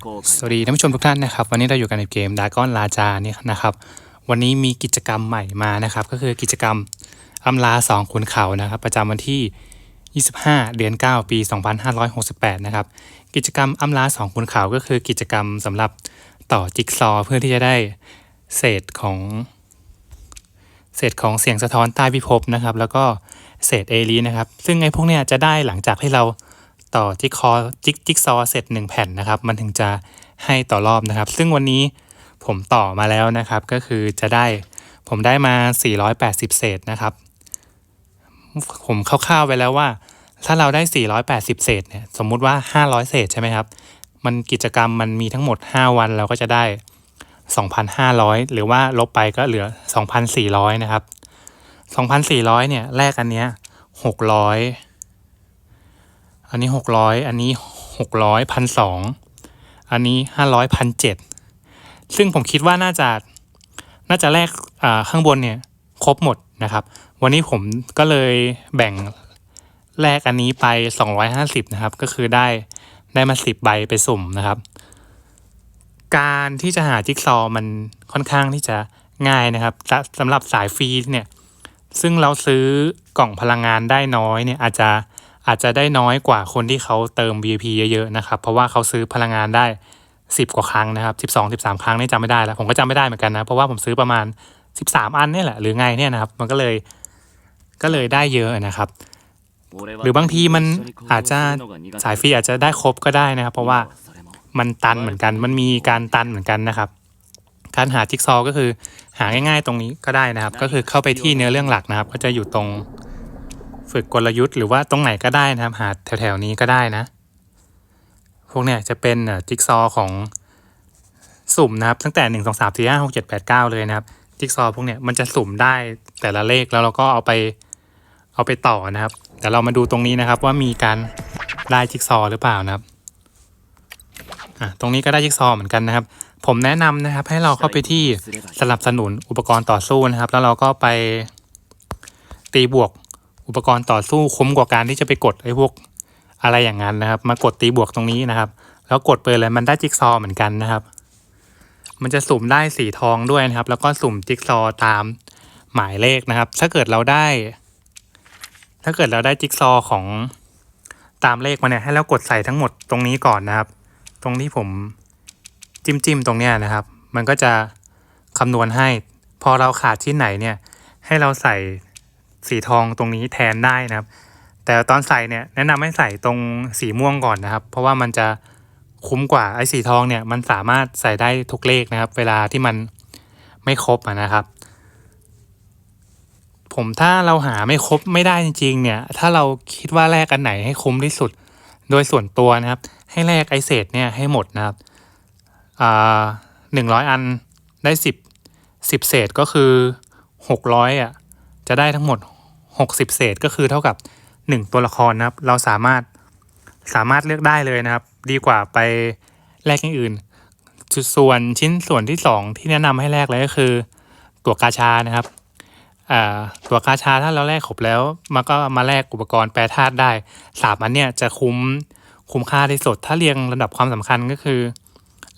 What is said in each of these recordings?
สวัสดีท่านผู้ชมทุกท่านนะครับ วันนี้เราอยู่กันในเกมดากอนลาจานี่นะครับ วันนี้มีกิจกรรมใหม่มานะครับ ก็คือกิจกรรมอำลาสองขุนเขานะครับ ประจำวันที่ 25 เดือน 9 ปี 2568 นะครับ กิจกรรมอำลาสองขุนเขาก็คือกิจกรรมสำหรับต่อจิ๊กซอ เพื่อที่จะได้เศษของเศษของเสียงสะท้อนใต้พิภพนะครับ แล้วก็เศษเอลีนะครับ ซึ่งไอ้พวกเนี้ยจะได้หลังจากที่เรา ต่อจิ๊กคอจิ๊กจิ๊กซอว์เสร็จหนึ่งแผ่นนะครับ มันถึงจะให้ต่อรอบนะครับ ซึ่งวันนี้ผมต่อมาแล้วนะครับ ก็คือจะได้ผมได้มา 480 เศษนะครับ ผมคร่าวๆไว้แล้วว่า ถ้าเราได้ 480 เศษเนี่ยสมมุติว่า 500 เศษใช่ไหมครับ มันกิจกรรมมันมีทั้งหมด 5 วันเราก็จะได้ 2,500 หรือว่าลบไปก็เหลือ 2,400 นะครับ 2,400 เนี่ยแลกอันเนี้ย600 อันนี้600อันนี้600 1,200อันนี้500 1,700ซึ่งผมคิดว่าน่าจะน่าจะแลกอ่าข้างบนเนี่ยครบหมดนะครับ วันนี้ผมก็เลยแบ่งแลกอันนี้ไป 250 นะครับ ก็คือได้ได้มา 10 ใบไปสุ่มนะครับ การที่จะหาจิ๊กซอว์มันค่อนข้างที่จะง่ายนะครับสสำหรับสายฟรีเนี่ย ซึ่งเราซื้อกล่องพลังงานได้น้อยเนี่ยอาจจะ อาจจะได้น้อยกว่าคนที่เขาเติม VIP เยอะๆนะครับเพราะว่าเขาซื้อพลังงานได้ 10 กว่าครั้งนะครับ 12 13 ครั้งนี่จำไม่ได้แล้วผมก็จำไม่ได้เหมือนกันนะเพราะว่าผมซื้อประมาณ 13 อันนี่แหละหรือไงเนี่ยนะครับ มันก็เลยก็เลยได้เยอะนะครับ หรือบางทีมันอาจจะสายฟรีอาจจะได้ครบก็ได้นะครับ เพราะว่ามันตันเหมือนกัน มันมีการตันเหมือนกันนะครับ การหาจิ๊กซอก็คือหาง่าย ๆ ตรงนี้ก็ได้นะครับ ก็คือเข้าไปที่เนื้อเรื่องหลักนะครับ ก็จะอยู่ตรง ฝึกกลยุทธ์หรือว่าตรงไหนก็ได้นะครับ หาแถวๆนี้ก็ได้นะ พวกเนี้ยจะเป็นจิ๊กซอว์ของสุ่มนะครับ ตั้งแต่หนึ่งสองสามสี่ห้าหกเจ็ดแปดเก้าเลยนะครับ จิ๊กซอว์พวกเนี้ยมันจะสุ่มได้แต่ละเลขแล้วเราก็เอาไปเอาไปต่อนะครับเดี๋ยวเรามาดูตรงนี้นะครับว่ามีการได้จิ๊กซอว์หรือเปล่านะครับอะตรงนี้ก็ได้จิ๊กซอว์เหมือนกันนะครับ ผมแนะนำนะครับ ให้เราเข้าไปที่สนับสนุนอุปกรณ์ต่อสู้นะครับ แล้วเราก็ไปตีบวก อุปกรณ์ต่อสู้คุ้มกว่าการที่จะไปกดไอ้พวกอะไรอย่างนั้นนะครับ มากดตีบวกตรงนี้นะครับ แล้วกดเปิดเลยมันได้จิ๊กซอเหมือนกันนะครับ มันจะสุ่มได้สีทองด้วยนะครับ แล้วก็สุ่มจิ๊กซอตามหมายเลขนะครับ ถ้าเกิดเราได้ ถ้าเกิดเราได้จิ๊กซอของตามเลขมาเนี่ยให้เรากดใส่ทั้งหมดตรงนี้ก่อนนะครับ ตรงที่ผมจิ้มจิ้มตรงเนี้ยนะครับ มันก็จะคำนวณให้ พอเราขาดที่ไหนเนี่ย ให้เราใส่ สีทองตรงนี้แทนได้นะครับ แต่ตอนใส่เนี่ยแนะนำให้ใส่ตรงสีม่วงก่อนนะครับ เพราะว่ามันจะคุ้มกว่าไอ้สีทองเนี่ยมันสามารถใส่ได้ทุกเลขนะครับ เวลาที่มันไม่ครบนะครับ ผมถ้าเราหาไม่ครบไม่ได้จริงๆเนี่ยถ้าเราคิดว่าแลกอันไหนให้คุ้มที่สุด โดยส่วนตัวนะครับ ให้แลกไอเศษเนี่ยให้หมดนะครับอ่าหนึ่งร้อยอันได้สิบสิบเศษก็คือหกร้อยอะ จะได้ทั้งหมดหกสิบเศษก็คือเท่ากับหนึ่งตัวละครนะครับ เราสามารถสามารถเลือกได้เลยนะครับ ดีกว่าไปแลกอย่างอื่นส่วนชิ้นส่วนที่สองที่แนะนำให้แลกเลยก็คือ ตัวกาชานะครับตัวกาชาถ้าเราแลกครบแล้วมันก็มาแลกอุปกรณ์แปรธาตุได้สามอันเนี่ยจะคุ้มคุ้มค่าที่สุดถ้าเรียงลำดับความสำคัญก็คือ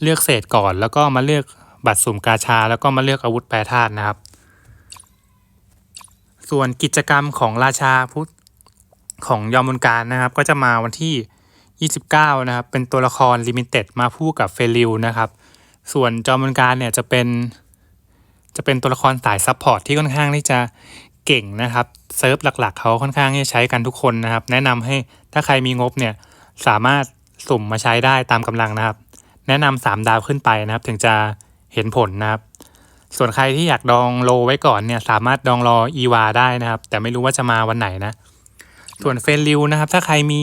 เลือกเศษก่อนแล้วก็มาเลือกบัตรสุ่มกาชา แล้วก็มาเลือกอาวุธแปรธาตุนะครับ ส่วนกิจกรรมของราชาพุทธของยอมบุญการนะครับ ก็จะมาวันที่ 29 นะครับ เป็นตัวละครลิมิเต็ดมาคู่กับเฟลิวนะครับ ส่วนจอมบุญการเนี่ยจะเป็น จะเป็นตัวละครสายซัพพอร์ตที่ค่อนข้างที่จะเก่งนะครับเซิร์ฟหลักๆ เขาค่อนข้างที่จะใช้กันทุกคนนะครับ แนะนำให้ถ้าใครมีงบเนี่ยสามารถสุ่มมาใช้ได้ตามกำลังนะครับ แนะนำสามดาวขึ้นไปนะครับ ถึงจะเห็นผลนะครับ ส่วนใครที่อยากดองโลไว้ก่อนเนี่ยสามารถดองรออีวาได้นะครับ แต่ไม่รู้ว่าจะมาวันไหนนะ ส่วนเฟนริวนะครับ ถ้าใครมี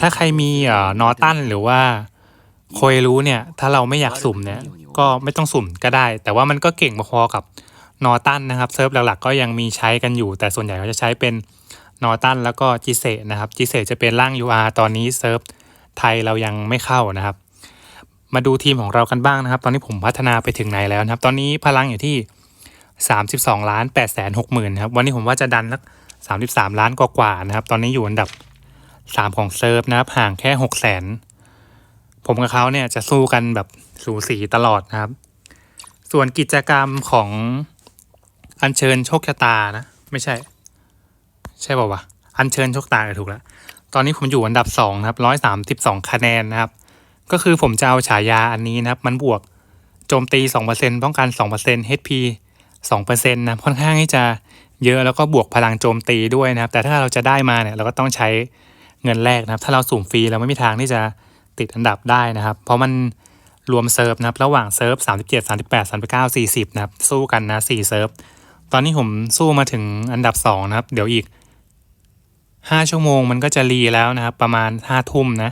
ถ้าใครมีเอ่อนอตันหรือว่าว่าโคยรู้เนี่ย ถ้าเราไม่อยากสุ่มเนี่ย ก็ไม่ต้องสุ่มก็ได้ แต่ว่ามันก็เก่งพอๆกับนอตันนะครับเซิร์ฟหลักๆก็ยังมีใช้กันอยู่ แต่ส่วนใหญ่เขาจะใช้เป็นนอตันแล้วก็จิเซนะครับจิเซจะเป็นร่าง UR ตอนนี้เซิร์ฟไทยเรายังไม่เข้านะครับ มาดูทีมของเรากันบ้างนะครับ ตอนนี้ผมพัฒนาไปถึงไหนแล้วนะครับ ตอนนี้พลังอยู่ที่ 32ล้าน8แสน6หมื่นครับ วันนี้ผมว่าจะดันสัก33 ล้านกว่าๆนะครับ ตอนนี้อยู่อันดับ 3 ของเซิร์ฟนะครับ ห่างแค่6แสนผผมกับเขาเนี่ยจะสู้กันแบบสูสีตลอดนะครับ ส่วนกิจกรรมของอัญเชิญโชคชะตานะ ไม่ใช่ ใช่ป่าวะอัญเชิญโชคตาถูกแล้ว ตอนนี้ผมอยู่อันดับสองนะครับร้อยสามสิบสองคะแนนนะครับ ก็คือผมจะเอาฉายาอันนี้นะครับมันบวกโจมตีสองเปอร์เซ็นป้องกันสองเปอร์เซ็น HP สองเปอร์เซ็นต์นะค่อนข้างที่จะเยอะแล้วก็บวกพลังโจมตีด้วยนะครับ แต่ถ้าเราจะได้มาเนี่ยเราก็ต้องใช้เงินแรกนะครับ ถ้าเราสุ่มฟรีเราไม่มีทางที่จะติดอันดับได้นะครับ เพราะมันรวมเซิร์ฟนะครับ ระหว่างเซิร์ฟ 37 38 39 40 นะครับ สู้กันนะ 4 เซิร์ฟ ตอนนี้ผมสู้มาถึงอันดับ 2 นะครับ เดี๋ยวอีก 5 ชั่วโมงมันก็จะรีแล้วนะครับ ประมาณ 5 ทุ่มนะ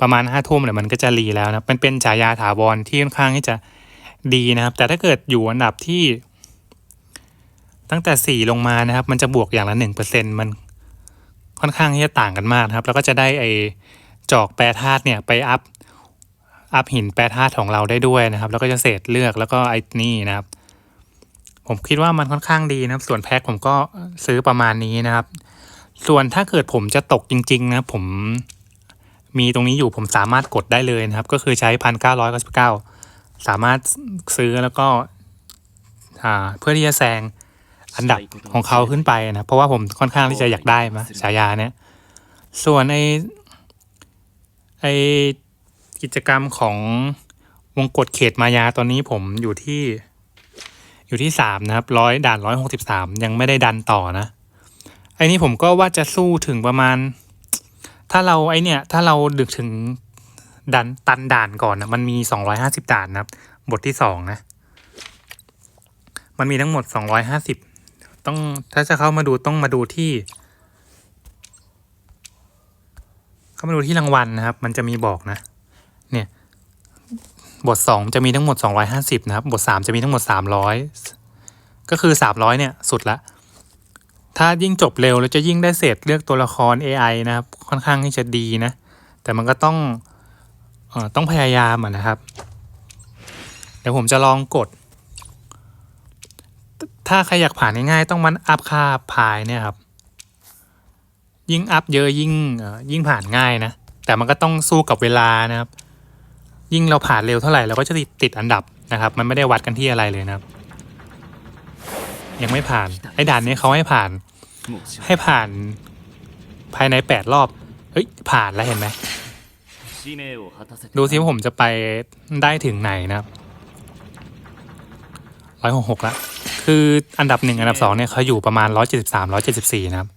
ประมาณ5ทุ่มเนี่ยมันก็จะรีแล้วนะมันเป็นฉายาถาวรที่ค่อนข้างที่จะดีนะครับ แต่ถ้าเกิดอยู่อันดับที่ ตั้งแต่ 4 ลงมานะครับ มันจะบวกอย่างละ1%มันค่อนข้างที่จะต่างกันมากนะครับ แล้วก็จะได้ไอจอกแปรธาตุเนี่ยไปอัพอัพหินแปรธาตุของเราได้ด้วยนะครับ แล้วก็จะเศษเลือกแล้วก็ไอ้นี่นะครับ ผมคิดว่ามันค่อนข้างดีนะครับ ส่วนแพ็คผมก็ซื้อประมาณนี้นะครับ ส่วนถ้าเกิดผมจะตกจริง ๆ นะผม มีตรงนี้อยู่ผมสามารถกดได้เลยนะครับ ก็คือใช้พันเก้าร้อยเก้าสิบเก้าสามารถซื้อแล้วก็เพื่อที่จะแซงอันดับของเขาขึ้นไปนะ เพราะว่าผมค่อนข้างที่จะอยากได้มาฉายาเนี่ย ส่วนไอไอกิจกรรมของวงกฏเขตมายาตอนนี้ผมอยู่ที่อยู่ที่สามนะครับร้อยด่านร้อยหกสิบสามยังไม่ได้ดันต่อนะ ไอนี่ผมก็ว่าจะสู้ถึงประมาณ ถ้าเราไอเนี่ยถ้าเราดึกถึงดันตันด่านก่อนนะมันมีสองร้อยห้าสิบด่านนะครับ บทที่สองนะ มันมีทั้งหมดสองร้อยห้าสิบต้องถ้าจะเข้ามาดูต้องมาดูที่ เข้ามาดูที่รางวัลนะครับ มันจะมีบอกนะ เนี่ย บทสองจะมีทั้งหมดสองร้อยห้าสิบนะครับ บทสามจะมีทั้งหมดสามร้อยก็คือสามร้อยเนี่ยสุดละ ถ้ายิ่งจบเร็วแล้วจะยิ่งได้เศษเลือกตัวละคร AI นะครับ ค่อนข้างที่จะดีนะ แต่มันก็ต้องออต้องพยายามอะนะครับ เดี๋ยวผมจะลองกด ถ้าใครอยากผ่านง่ายๆต้องมันอัพค่าพายเนี่ยครับ ยิ่งอัพเยอะยิ่งยิ่งผ่านง่ายนะ แต่มันก็ต้องสู้กับเวลานะครับ ยิ่งเราผ่านเร็วเท่าไหร่เราก็จะติดติดอันดับนะครับ มันไม่ได้วัดกันที่อะไรเลยนะครับ ยังไม่ผ่าน ไอ้ด่านนี้เขาให้ผ่าน ให้ผ่าน ภายในแปดรอบ เฮ้ย ผ่านแล้วเห็นไหม ดูซิว่าผมจะไปได้ถึงไหนนะครับร้อยหกหกละ คืออันดับหนึ่งอันดับสองเนี่ยเขาอยู่ประมาณร้อยเจ็ดสิบสามร้อยเจ็ดสิบสี่นะครับ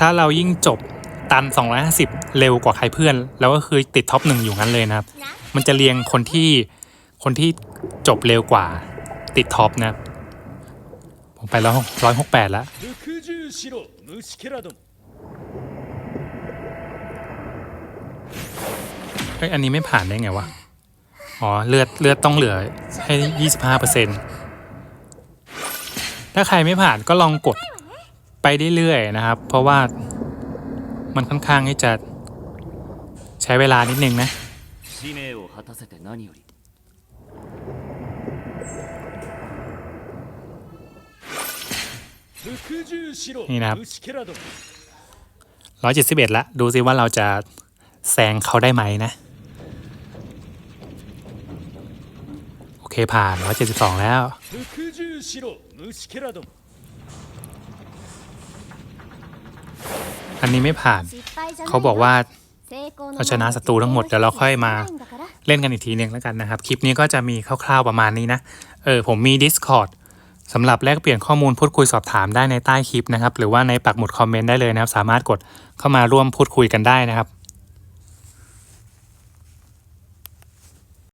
ถ้าเรายิ่งจบตันสองร้อยห้าสิบเร็วกว่าใครเพื่อน แล้วก็คือติดท็อปหนึ่งอยู่งั้นเลยนะครับ มันจะเรียงคนที่ คนที่จบเร็วกว่าติดท็อปนะ ผมไปแล้วร้อยหกแปดแล้ว เฮ้ย อันนี้ไม่ผ่านได้ไงวะ อ๋อ เลือดเลือดต้องเหลือให้ยี่สิบห้าเปอร์เซ็นต์ถ้าใครไม่ผ่านก็ลองกดไปเรื่อยๆนะครับ เพราะว่ามันค่อนข้างที่จะใช้เวลานิดนึงนะ นี่นะครับร้อยเจ็ดสิบเอ็ดละ ดูซิว่าเราจะแซงเขาได้ไหมนะ โอเคผ่านร้อยเจ็ดสิบสองแล้ว อันนี้ไม่ผ่าน เขาบอกว่าเราชนะศัตรูทั้งหมดเดี๋ยวเราค่อยมาเล่นกันอีกทีหนึ่งแล้วกันนะครับ คลิปนี้ก็จะมีคร่าวๆประมาณนี้นะ เออผมมี Discord สำหรับแลกเปลี่ยนข้อมูลพูดคุยสอบถามได้ในใต้คลิปนะครับ หรือว่าในปักหมุดคอมเมนต์ได้เลยนะครับ สามารถกดเข้ามาร่วมพูดคุยกันได้นะครับ